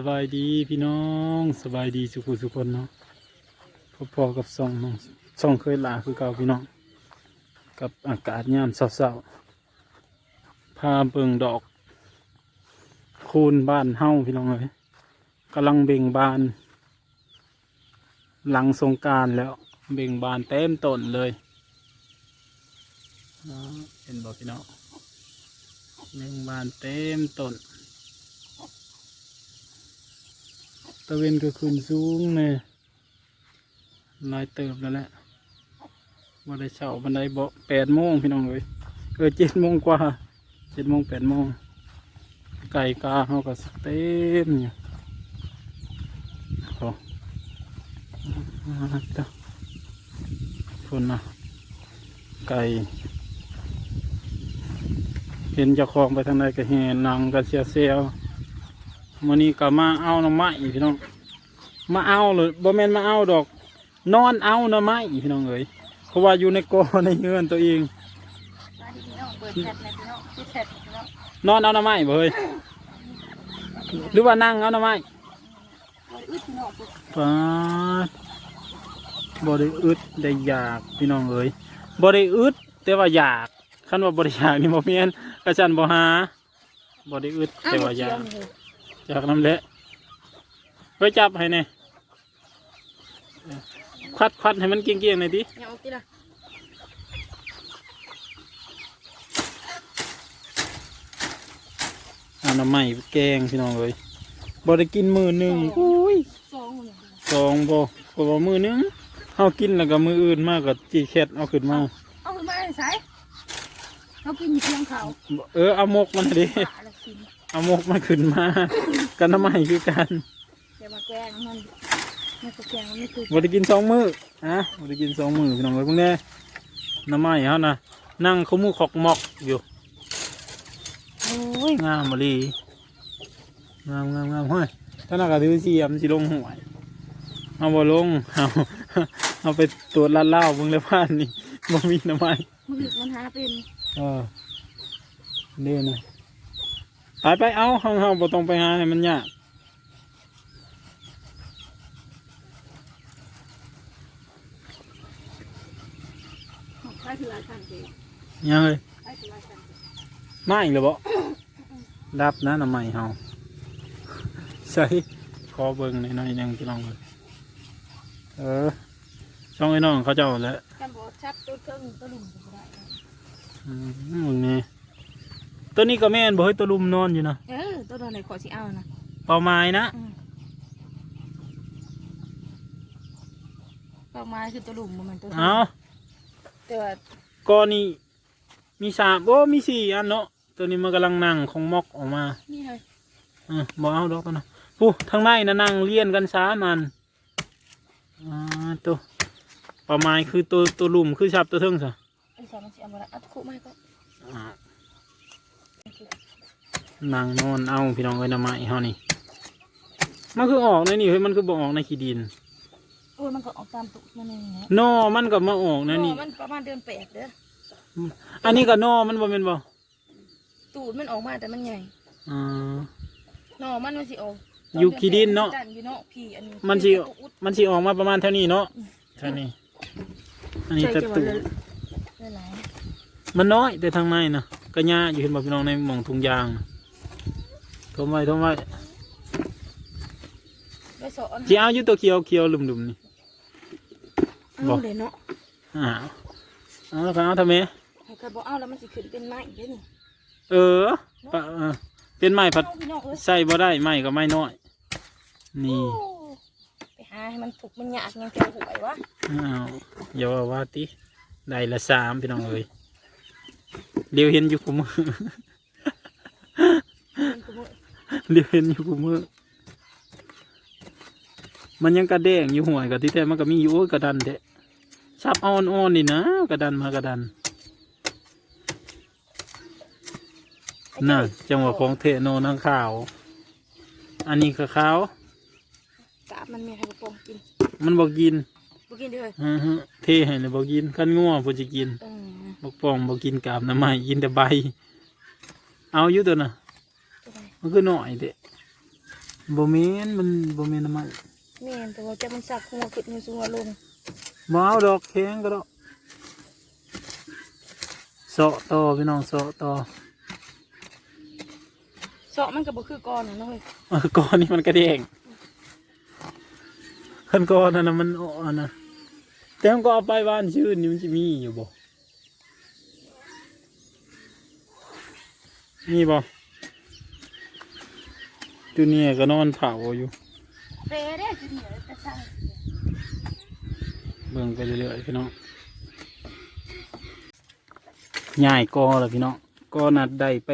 สบายดีพี่น้องสบายดีสุขุสุคนเนาะพอๆกับส่องน้องส่องเคยลาคือเก่าพี่น้อง กับอากาศยามเศร้าๆพาเบิ่งดอก คูณบ้านเฮ้าพี่น้องเลยกำลังเบ่งบาน หลังสงการแล้วเบ่งบานเต็มต้นเลยเห็นบอกพี่น้องเบ่งบานเต็มต้น ตะเวนก็ขึ้นสูงเนี่ยลายเติบแล้วแหละบันไดเช้าบันไดบ่แปดโมงพี่น้องเลยเออเจ็ดโมงกว่าเจ็ดโมงแปดโมงไก่กาเขาก็เต็มอยู่โอ้มาเด้อคนนะไก่เห็นจ้าของไปทางใดก็เห็นนางกันเสียเสีย วๆมื่อนี้ก็มาเอาหน้ำไม้พี่น้อง มาเอาเลยบ่แม่นมาเอาดอก นอนเอาน้ำไม้พี่น้องเอ๋ยเพราะว่าอยู่ในกอในเงินตัวเองนองเปิดแพทในพี่น้องปิดแพทพี่น้อง นอนเอาน้ำไม้บ่เฮ้ยหรือว่านั่งเอาน้ำไม้โอ้ยอึดพี่น้องปุ๊บปาดบ่ได้อึดได้อยากพี่น้องเอ๋ยบ่ได้อึดแต่ว่าอยากคันว่าบ่ได้อยากนี่บ่แม่นกระชันบ่หาบ่ได้อึดแต่ว่าอยาก จากน้ำเละไว้จับให้เนี่ยควัดควัดให้มันเกี้ยงๆหน่อยดิยังเอาติละเอาน้ำใหม่แกงพี่น้องเลยบ่ได้กินมือหนึ่งอุ้ยสองคนสองบ่ก็บ่มือหนึงเฮากินแล้วก็มืออื่นมากก็จีแคทเอาขึ้นมาเอาขึ้นมาให้ใส่เขากินอยู่เพียงเขาเออเอามกมันดิปลาละกินเอามกมันขึ้นมา กันน้ำใหม่คือกันแต่มาแกล้งมันมันก็แกล้งมันไม่คือบ่ได้กินสองมืออะบ่ได้กินสองมือพี่น้องเลยพวกนี้น้ำใหม่เฮานะนั่งเขามูขอกหมอกอยู่โอ้ยงามมาลีงามงามงามเฮ้ยถ้านักกระถือเสียมสิลงหวยเอาบ่ลงเอาเอาไปตรวจลาดเหล่าเบิ่งแล้วผ่านนี่บ่มีน้ำมันมันหยุดมันหาเป็นเออเด้นะ ไปไปเอาเฮาเฮาบ่ต้องไปหาให้มันยากใครคือหลายชั้นเจ๊ยังเลยใครคือหลายชั้นมาอีกแล้วบ่ดับนะน้ำใหม่เฮาใส่ขอเบิ่งหน่อยๆหนึงพี่น้องเอ้ยเออช่องไอ้น้องเขาเจ้าแหล้วกันบอกชับตัวเครื่องตัวหลุมก็ได้อืมมึงนี่ ตัวนี้ก็แม่นบ่เฮ้ยตัวลุมนอนอยู่นะเออตัวโดนไหนขอสิเอานะเป่าไม้นะเป้าหมายคือตัวหลุมมันตัวเอาแต่ว่าก็นี่มีสามโอ้มีสี่อันเนาะตัวนี้มันกำลังนั่งของมอกออกมานี่เลยเออบ่เอาดอกตัวนะผู้ทางในนะนั่งเลี้ยนกันสามอันอ่าตัวเป่าไม้คือตัวตัวลุมคือชับตัวเทิงซะไอ้สองมันสิเอามาละเอาตะคุไม่ก็ อ่า นั่งนอนเอาพี่น้องเอ้ยน้ำไม้เฮานี่มันคือออกในนี่เฮ้ยมันคือบ่ออกในขี้ดินโอ้ยมันก็ออกตามตุกมันเองไงนอมันก็มาออกในนี่ มันประมาณเดือนแปดเด้ออันนี้ก็นอมันบ่เป็นบ่ตูดมันออกมาแต่มันใหญ่อ่า หน่อมันมันสิออกอยู่ขี้ดินเนาะดัอยู่เนาะพี่อันนี้มันสิเป็นตัวอุดมันสิออกมาประมาณเท่านี้เนาะเท่านี้ อันนี้จะตูได้หลาย มันน้อยแต่ทางในนะก็หญ้าอยู่เห็นบ่พี่น้องในหม่องถุงยาง ทมไว้ทมไว้ได้สอนสิเอาอยู่ตัวเขียวเขียวลุ่มๆนี่บเอาอกเลยเนาะอ้าวเอาแล้วก็เอาทำไมให้กระบอกเอาแล้วมันสิขึ้นเป็นไม้เด้อนี่เออปะเออเป็นไม้ผัดเอาพี่น้องเอ้ยใส่บ่ได้ไม้ก็ไม้น้อย นี่โอ้ไปหาให้มันถูกมันยากยังแกหวยวะอ้าวอย่าว่าว่าติได้ละสามพี่น้องเอ้ยเดี๋ยวเห็นอยู่คุมือมันก็บ่ เรียนอยู่กูมือมันยังกระเด้งอยู่ห่วยกับที่แต่มันก็มีอยู่โอ้ยกระดันเดะชับอ่อนอ่อนๆนี่นะกระดันมากระดันน่ะจังหวะของเทโนนังขาว อันนี้ก็ขาวกาบมันมีให้กระโปรงกิน มันบอกกินบ่กินเด้ออือฮึเทให้เลยบอกกินขั้นง่วผู้จะกินเออบอกปองบอกกินกาบน้ำไม้กินแต่ใบ เอาอยู่ตัวน่ะตัวใด มันคือหน่อยเดะบ่แมนมันบ่แมนน้ำมันแม่นแต่ว่าจะมันสักหัวขึ้นหัวสูงหัวลงบ่เอาดอกแข็งก็ดอกเสาะต่อพี่น้องเสาะต่อเสาะมันก็บ่คือก้อนน่ะเนาะเฮ้ยเออก้อนนี่มันกระเด้งขันก้อนนั่นนะมันอ่อนนะแต่มันก็เอาไปบ้านชื่นนี่มันจะมีอยู่บ่มีบ่ จูเนียร์ก็นอนเผาอยู่เปรได้สิเหนียวแต่ซ่าเบิ่งไปเรื่อยๆพี่น้องย่ายกอแล้วพี่น้องกอนัดได้ไป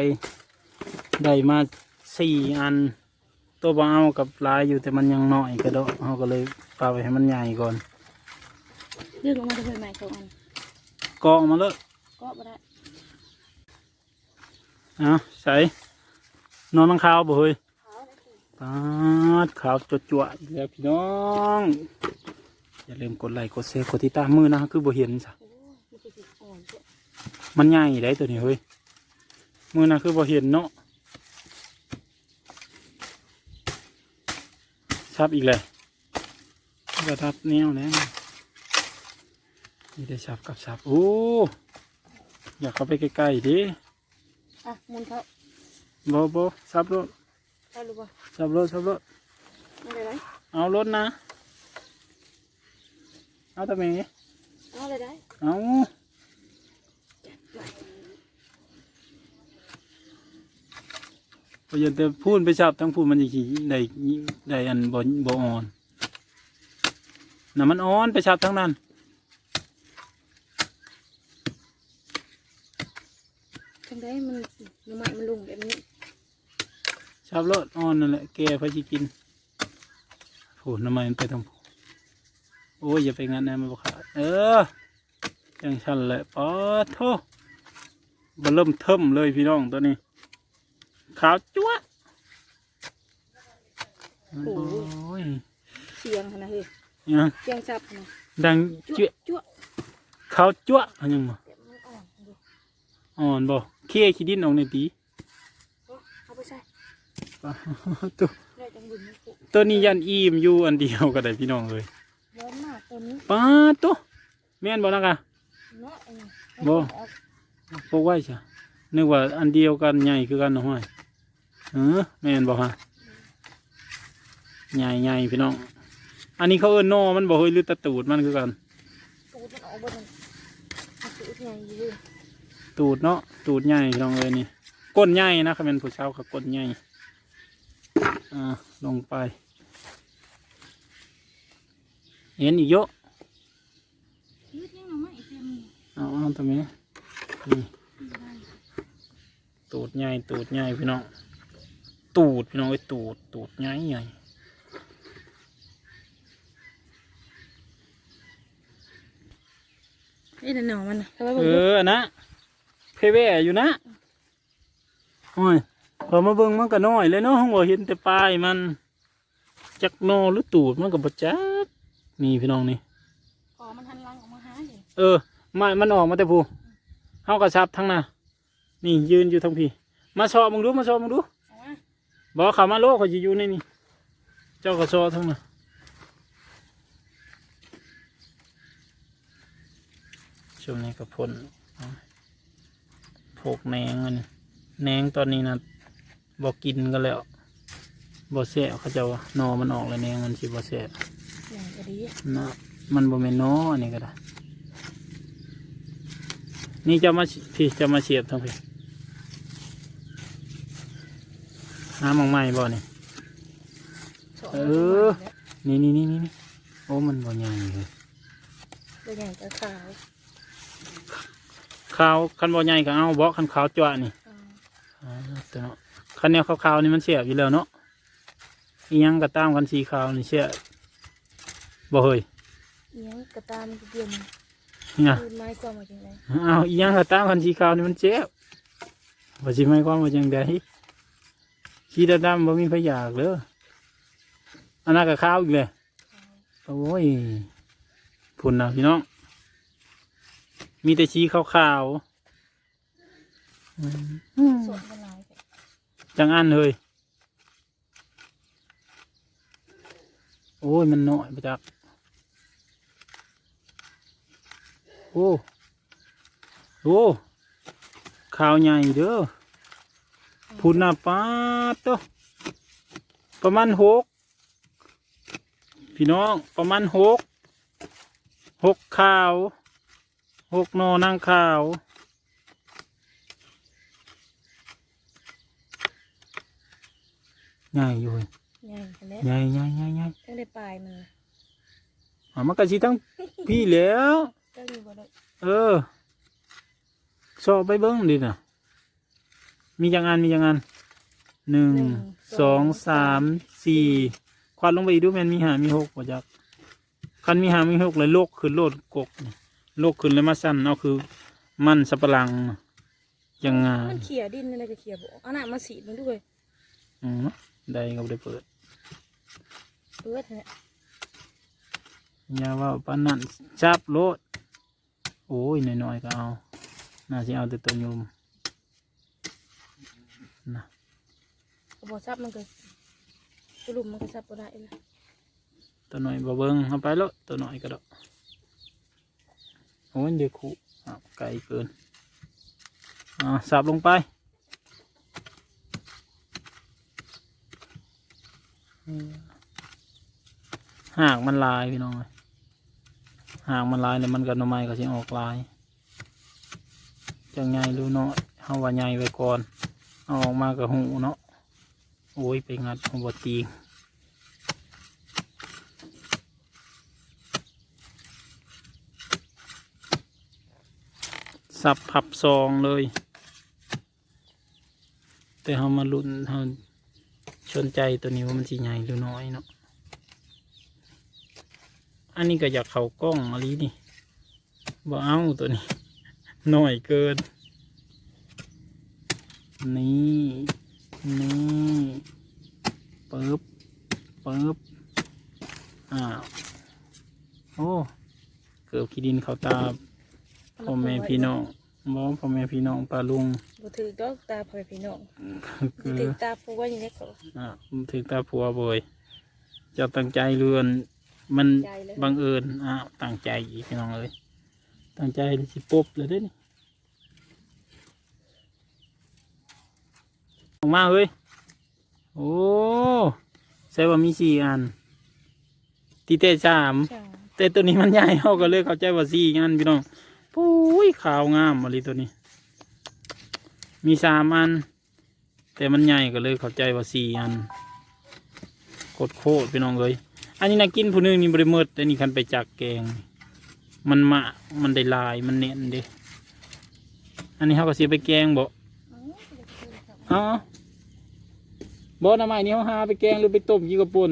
ได้มาสี่อัน ตัวบ่เอากับหลายอยู่แต่มันยังน้อยกระโดดเขาก็เลยปาไปให้มันใหญ่ก่อนเลือกลงมาจะเป็นใหม่สองอันกอออกมาเลยก็บ่ได้เอาใส่นอนนังขาวบ่เฮ้ยขาวได้สิ ปาดขาวจดจวดอีกแล้วพี่น้อง อย่าลืมกดไลค์กดแชร์กดติดตามมือนะคือบ่เห็นซะโอ้ยมันจะสิอ่อนเจ้ะมันใหญ่ได้ตัวนี้เฮ้ยมือนะคือบ่เห็นเนาะชับอีกเลยกระทับแนวแล้วนี่ได้ชับกับชับโอ้อยากเข้าไปใกล้ๆดิอะหมุนเขาบ่บ่ชับรถ ได้หรือเปล่าชับรถชับรถไม่ได้ไหมเอารถนะ เอาทำไมเอาเลยได้เอาพอยันแต่พูดไปชับทั้งพูดมันจะขี่ได้ได้อันบ่บ่อ่อนน่ะมันอ่อนไปชับทั้งนั้น จังได้มันน้ำมันมันลงแบบนี้ ชับรถ อ่อนนั่นแหละแกพอจะกินโหน้ำมันมันไปทางผูโอ้ยอย่าไปงั้นนะมันบขาดเออจังชันแหละปอโทบเริ่มเทิมเลยพี่น้องตัวนี้ ขาวจั๊วะโอ้ยเสียงหั่นนะเฮ้ยยังเสียงซับหั่นนะดังจั่เจ๊วจั่วขาวจั๊วะอันยังบ่แต่มันอ่อนดูอ่อนบ่เคี้ยขี้ดินออกในตีเอาไปใส่ ตัวได้จังบุญมันปุตัวนี้ยันอิ่มอยู่อันเดียวก็ได้พี่น้องเลยร้อนมากตัวนี้ป้าดตัวแม่นบ่นะกะเนาะไอ้นี่บ่เอาพกไว้จ้ะนึกว่าอันเดียวกันใหญ่คือกันเนาะห้อยเออแม่นบ่ฮะใหญ่ใหญ่พี่น้องอันนี้เขาเอิ้นนอมันบ่เฮ้ยหรือตะตูดมันคือกัน ตูดมันออกบนมันมันตูดใหญ่อยู่เลยตูดเนาะตูดใหญ่พี่น้องเลยนี่ก้นใหญ่นะครับเป็นผู้เช่ากับก้นใหญ่ อ่าลงไป เห็นอีกเยอะยืดยังหน่อไม้เต็มเอาเอาตรงนี้นี่ตูดใหญ่ตูดใหญ่พี่น้องตูดพี่น้องไอ้ยตูดตูดใหญ่ใหญ่ไอ้นั่นหนอมันนะทำไมเออนะเพเวอยู่นะโอ้ย พอมาเบิ่งมันก็น้อยเลยเนาะห้องบ่เห็นแต่ปลายมัน จักโนหรือตูดมันก็บ่จักนี่พี่น้องนี่อ๋อมันหันหลังออกมาหาเลยเออมามันออกมาแต่ผู้เฮากระชับทั้งน่ะนี่ยืนอยู่ทั้งพี่ มาชอมึงดูมาชอมึงดูเอามาบอกเขามาโลกเขาจะอยู่ในนี่เจ้ากระชอทั้งน่ะช่วงนี้ก็พ่นเอาโพกแหนงมันแหนงตอนนี้นะ บอกกินกันแล้วบ่แสบเขาเจะว่าหนอมันออกแล้วแหนงมันสิบ่แสบอย่างก็ดีเนาะมันบ่แม่นหนออันนี้ก็ได้ นี่จะมาพี่จะมาเสียบทั้งพี่น้ำมองไหม้บ่นี่สงเออนี่นี่นี่นี่นี่โอ้มันบ่ใหญ่เลยตัวใหญ่ตัวขาวขาวคันบ่ใหญ่ก็เอาบ่คันขาวจ้วนี่อ่าอ่าแต่เนาะ คันแนวขาวๆนี่มันเสียบอยู่แล้วเนาะอีหยังก็ตามคันสีขาวนี่เสียบ่เฮ้ยเอียงกระตามเดียนเนี่ยคืนไม้กว่ามาจังไรเอาอีหยังก็ตามคันสีขาวนี่มันเจ็บบ่สิหมายความว่าจังไดสีดำๆบ่มีพยากเด้ออันนั้นก็ขาวอีกเลยโอ้ยพุ่นนะพี่น้อง มีแต่สีขาวๆอืมสดละลายไป จังอันเลยโอ้ย มันหน้อยประจัก โอ้โอ้ข่าวใหญ่เด้อพูดหน้าป้าเตัวประมาณหกพี่น้องประมาณหกหกข่าวหกนอนางข่าว ใหญ่อยู่เว้ยใหญ่กันแล้วใหญ่ใหญ่ใหญ่ใหญ่ตั้งได้ปลายมันอะมันก็สิทั้งพี่แหล้วก็อยู่บ่ได้เออสอบไปเบิ้งดิน่ะ มีจังอันมีจังอันหนึ่งสองสามสี่ควันลงไปอีกดูแมันมีหามีหกป่ะจักคันมีหามีหกเลยโลกขึ้นโลดกกนี่โลกขึ้นเลยมาสั้นเอาคือ มันสับปะหลังยังงามันนเขี่ยดินอะไรก็เขี่ยบ่เอาหน้ามาสีมันด้วยอืม ได้ก็บ่ได้เปิดเปิดเนี่ยอย่าว่าปานนั้นจับโลดโอ้ยน้อยๆก็เอาน่าสิเอาแต่ตัวยมนะก็บ่ซับมันก็สรุปมันก็ซับบ่ได้นะตัวหน่อยบ่เบิ่งเอาไปแล้วตัวหน่อยก็ดอกโอ้ยเดี๋ยวคุอ้าวไกลเกินอ่าสับลงไป หากมันลายพี่น้องหากมันลายแล้วมันก็หน่อไม้ก็สิออกลายจังไงรู้เนาะเฮาว่าใหญ่ไว้ก่อน เอาออกมาก็หูเนาะโอ้ยไปงัดหัวตีสับพับซองเลย แต่เขามาลุ้นเขา ชนใจตัวนี้ว่ามันสีใหญ่หรือน้อยเนาะ อันนี้ก็อยากเขากล้องอะไรนี่บ่เอาตัวนี้น้อยเกิน นี่นี่ปึ๊บปึ๊บอ้าวโอ้เกือบขี้ดินเขาตาพ่อแม่พี่น้องบอกพ่อแม่พี่น้องปลาลุง ถือดอกตาพ่อแม่พี่น้องคือถือตาผัวอย่างนี้ก็อะถึงตาผัวบ่อยเจะตั้งใจเรือน มันใจเลยบังเอิญอะตั้งใจอีกพี่น้องเอ้ยตั้งใจสิปุ๊บเลยเด้นี่ออกมาเฮ้ยโอ้ใช่ว่ามีสี่อันตีเต้สามใช่แต่ตัวนี้มันใหญ่เขาก็เลยเข้าใจว่าสี่อันพี่น้องปุ้ยขาวงามมาเลยตัวนี้ มีสามอัน แต่มันใหญ่ก็เลยเข้าใจว่าสี่อันโคตรโคตรพี่น้องเลยอันนี้นะกินผู้หนึงนี่บริเมิดแต่นี่คันไปจากแกง มันมะมันได้ลายมันเน้นเด้อันนี้เขาก็เสียไปแกงบ่เอ๋อบ่น้ำไม้นี่เขาหาไปแกงหรือไปต้มยี่กระปุ่น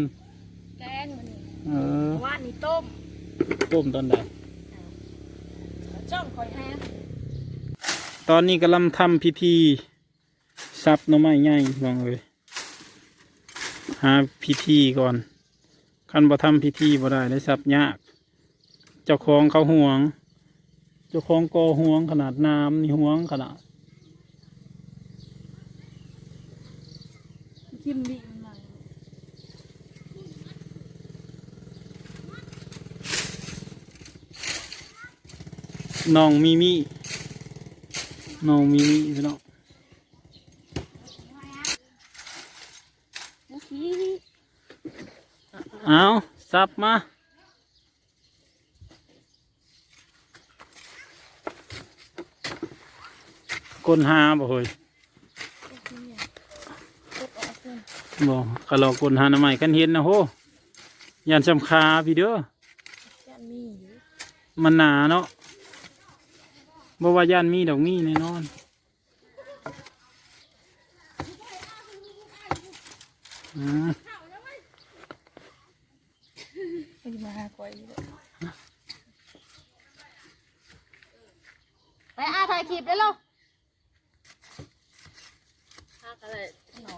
แกงมันนี่เออว่านี่ต้ม ต้มตอนใดจ้องคอยแฮ ตอนนี้กำลังทำพิธีซับหน่อไม้ใหญ่ลองเลยหาพิธีก่อนคันบ่ทำพิธีบ่ได้ได้ซับยาก เจ้าของเขาห่วง เจ้าของกอห่วงขนาดน้ำนี่ห่วงขนาดกินดิมันมาน้องมีมี น้องมีมีพี่น้องโอเคเอาซับมาก้นหาบ่เฮ้ยกดออกเลยบอกกะลอกกลหาหน้าใหม่กันเห็นนะโหยันสำคาพี่เด้อจะมีอยู่มันหนาเนาะ บ่ว่ายันมีดอกมีแน่นอนอืมมันมาหาคอยอยู่ไปอาถ่ายคลิปได้แล้วหาอะไรหนอ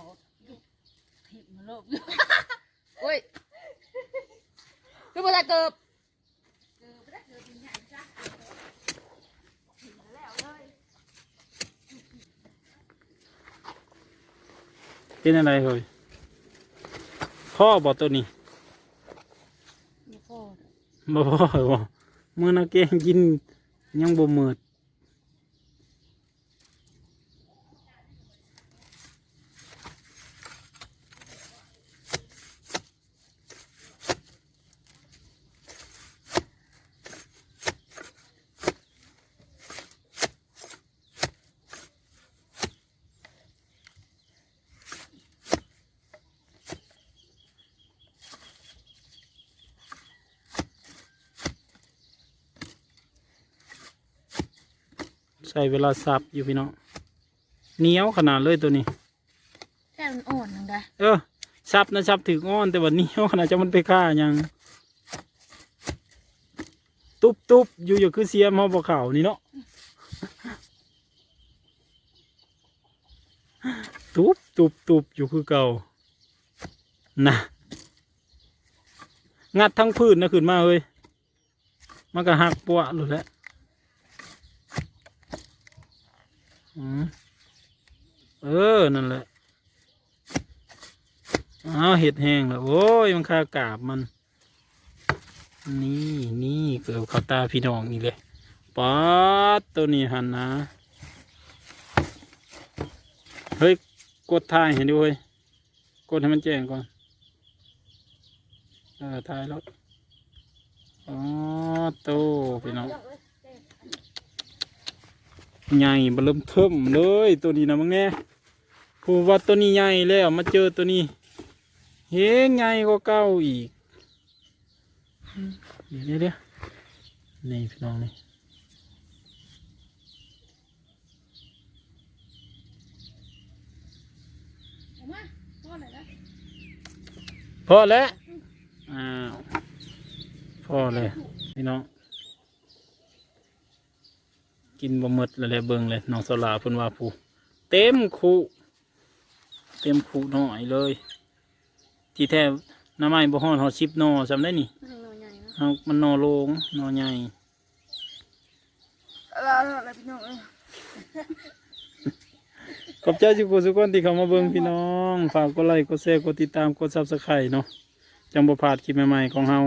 ทิพมาโลกโอ้ยคือมาตะเกิบ เป็นอะไรเฮ้ยพ่อบอกตัวนี้บ่พ่อบ่มื่อนัแกงกินยังบ่มือด ใช้เวลาสับอยู่พี่น้องเหนียวขนาดเลยตัวนี้แค่มันอ่อนนึงได้เออสับนะสับถึงอ้อนแต่วันนี้เอาขนาดจะมันไปฆ่าหยังตุบตุบอยู่อยู่คือเสียมหอบ่เข่านี่เนาะตุบตุบตุบอยู่คือเก่านะงัดทั้งพื้นนะขึ้นมาเฮ้ยมันก็หักปวะหลุดแล้ว อืมเออ นั่นแหละเอาเห็ดแห้งแล้วโอ้ย มันคากาบมัน นี่นี่เกือบเข้าตาพี่น้องนี่เลยป๊อดตัวนี้หันนะ เฮ้ย กดถ่ายเห็นด้วยกดให้มันแจ้งก่อน เออถ่ายรถอ๋อโตพี่น้อง ใหญ่บเริ่มเทิมเลยตัวนี้นะมึงแน่ผู้ว่าตัวนี้ใหญ่แล้วมาเจอตัวนี้ เฮ้ยไงก็เก้าอีกเดี๋ยวเดี๋ยวเดี๋ยวนี่พี่น้องนี่พ่อหน่อยนะพอแล้วอ้าวพอเลยพี่น้อง กินบะหมดแล้วแหละเบิ่งเลยน้องสลาเพิ่นว่าผู้เต็มคูเต็มคูหน่อยเลย ที่แท้น้ำไม้บ่ฮอดฮอดสิบหนอจำได้นี่มันนอนใหญ่นะเอามันหนอโลงหนอใหญ่แล้วแล้วพี่น้องเอ้ยขอบใจทุกคนทุกคนที่เข้ามาเบิ่งพี่น้อง ฝากกดไลค์กดแชร์กดติดตามกดซับสไครต์เนาะจังบ่พลาดคลิปใหม่ๆของเฮา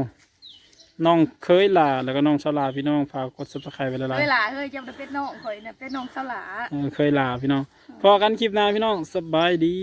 น้องเคยลาแล้วก็น้องสลาพี่น้องฝากกดซับสไครต์ไว้หลายเวลาเฮ้ยจำได้เป็นน้องข่อยเนี่ยเป็นน้องสลาๆเออเคยลาพี่น้องพอกันคลิปหน้าพี่น้องสบายดี